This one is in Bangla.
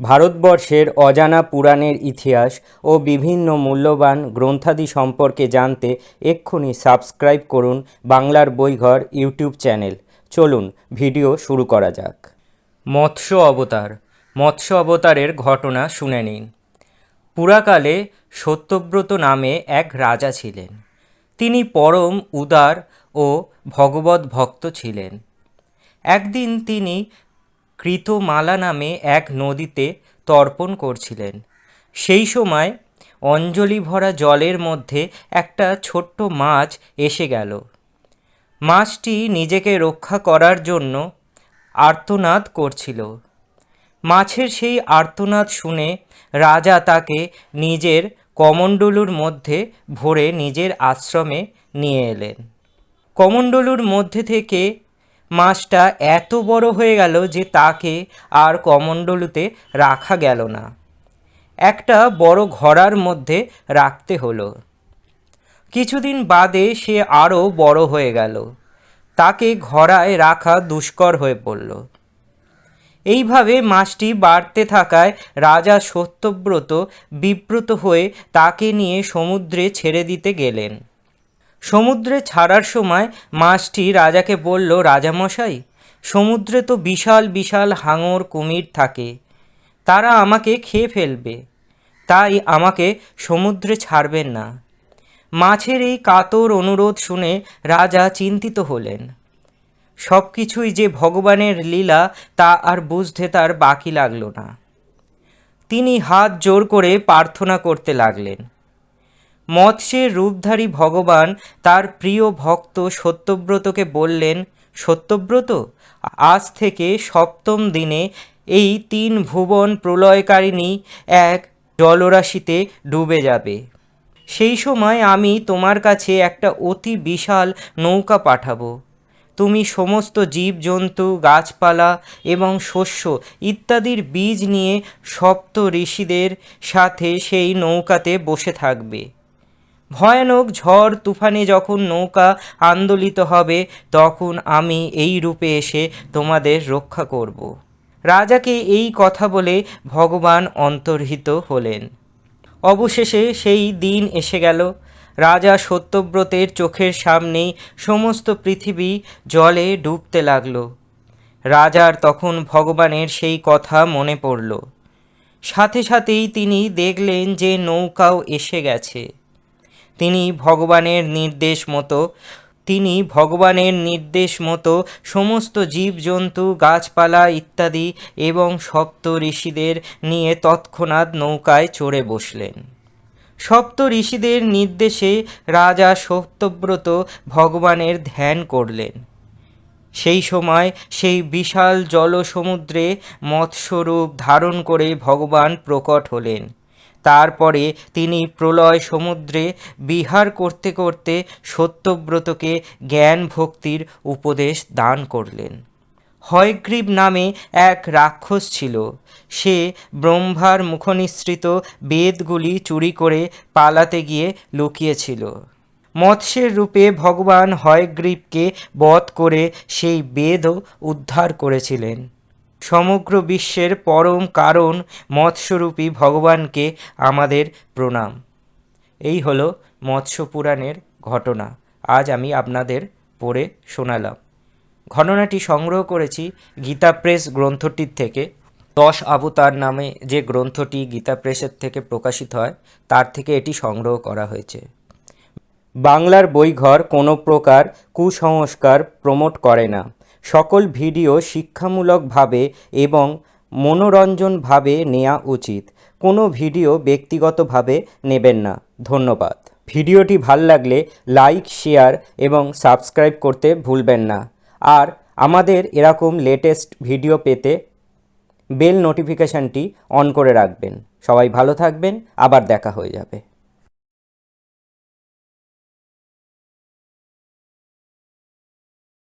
ভারতবর্ষের অজানা পুরাণের ইতিহাস ও বিভিন্ন মূল্যবান গ্রন্থাদি সম্পর্কে জানতে এক্ষুনি সাবস্ক্রাইব করুন বাংলার বইঘর ইউটিউব চ্যানেল। চলুন, ভিডিও শুরু করা যাক। মৎস্য অবতার। মৎস্য অবতারের ঘটনা শুনে নিন। পুরাকালে সত্যব্রত নামে এক রাজা ছিলেন। তিনি পরম উদার ও ভগবত ভক্ত ছিলেন। একদিন তিনি কৃতমালা নামে এক নদীতে তর্পণ করছিলেন। সেই সময় অঞ্জলি ভরা জলের মধ্যে একটা ছোট্ট মাছ এসে গেল। মাছটি নিজেকে রক্ষা করার জন্য আর্তনাদ করছিল। মাছের সেই আর্তনাদ শুনে রাজা তাকে নিজের কমণ্ডলুর মধ্যে ভরে নিজের আশ্রমে নিয়ে এলেন। কমণ্ডলুর মধ্যে থেকে মাছটা এত বড় হয়ে গেল যে তাকে আর কমণ্ডলুতে রাখা গেল না। একটা বড় ঘড়ার মধ্যে রাখতে হলো। কিছুদিন বাদে সে আরও বড় হয়ে গেল। তাকে ঘড়ায় রাখা দুষ্কর হয়ে পড়ল। এইভাবে মাছটি বাড়তে থাকায় রাজা সত্যব্রত বিব্রত হয়ে তাকে নিয়ে সমুদ্রে ছেড়ে দিতে গেলেন। সমুদ্রে ছাড়ার সময় মাছটি রাজাকে বলল, রাজামশাই, সমুদ্রে তো বিশাল বিশাল হাঙর, কুমির থাকে। তারা আমাকে খেয়ে ফেলবে। তাই আমাকে সমুদ্রে ছাড়বেন না। মাছের এই কাতর অনুরোধ শুনে রাজা চিন্তিত হলেন। সব কিছুই যে ভগবানের লীলা, তা আর বুঝতে তার বাকি লাগল না। তিনি হাত জোর করে প্রার্থনা করতে লাগলেন। মৎস্যের রূপধারী ভগবান তার প্রিয় ভক্ত সত্যব্রতকে বললেন, সত্যব্রত, আজ থেকে সপ্তম দিনে এই তিন ভুবন প্রলয়কারিণী এক জলরাশিতে ডুবে যাবে। সেই সময় আমি তোমার কাছে একটা অতি বিশাল নৌকা পাঠাবো। তুমি সমস্ত জীবজন্তু, গাছপালা এবং শস্য ইত্যাদির বীজ নিয়ে সপ্ত ঋষিদের সাথে সেই নৌকাতে বসে থাকবে। ভয়ানক ঝড় তুফানে যখন নৌকা আন্দোলিত হবে, তখন আমি এই রূপে এসে তোমাদের রক্ষা করব। রাজাকে এই কথা বলে ভগবান অন্তর্হিত হলেন। অবশেষে সেই দিন এসে গেল। রাজা সত্যব্রতের চোখের সামনেই সমস্ত পৃথিবী জলে ডুবতে লাগল। রাজার তখন ভগবানের সেই কথা মনে পড়ল। সাথে সাথেই তিনি দেখলেন যে নৌকাও এসে গেছে। তিনি ভগবানের নির্দেশ মতো, তিনি ভগবানের নির্দেশ মতো সমস্ত জীবজন্তু, গাছপালা ইত্যাদি এবং সপ্ত ঋষিদের নিয়ে তৎক্ষণাৎ নৌকায় চড়ে বসলেন। সপ্ত ঋষিদের নির্দেশে রাজা সত্যব্রত ভগবানের ধ্যান করলেন। সেই সময় সেই বিশাল জলসমুদ্রে মৎস্যরূপ ধারণ করে ভগবান প্রকট হলেন। তারপরে তিনি প্রলয় সমুদ্রে বিহার করতে করতে সত্যব্রতকে জ্ঞান ভক্তির উপদেশ দান করলেন। হয়গ্রীব নামে এক রাক্ষস ছিল। সে ব্রহ্মার মুখনিসৃত বেদগুলি চুরি করে পালাতে গিয়ে লুকিয়েছিল। মৎস্যের রূপে ভগবান হয়গ্রীবকে বধ করে সেই বেদও উদ্ধার করেছিলেন। সমগ্র বিশ্বের পরম কারণ মৎস্যরূপী ভগবানকে আমাদের প্রণাম। এই হলো মৎস্য পুরাণের ঘটনা। আজ আমি আপনাদের পড়ে শোনালাম। ঘটনাটি সংগ্রহ করেছি গীতা প্রেস গ্রন্থটির থেকে। দশ অবতার নামে যে গ্রন্থটি গীতা প্রেসের থেকে প্রকাশিত হয়, তার থেকে এটি সংগ্রহ করা হয়েছে। বাংলার বইঘর কোনো প্রকার কুসংস্কার প্রমোট করে না। সকল ভিডিও শিক্ষামূলকভাবে এবং মনোরঞ্জনভাবে নেওয়া উচিত। কোনো ভিডিও ব্যক্তিগতভাবে নেবেন না। ধন্যবাদ। ভিডিওটি ভালো লাগলে লাইক, শেয়ার এবং সাবস্ক্রাইব করতে ভুলবেন না। আর আমাদের এরকম লেটেস্ট ভিডিও পেতে বেল নোটিফিকেশানটি অন করে রাখবেন। সবাই ভালো থাকবেন। আবার দেখা হয়ে যাবে।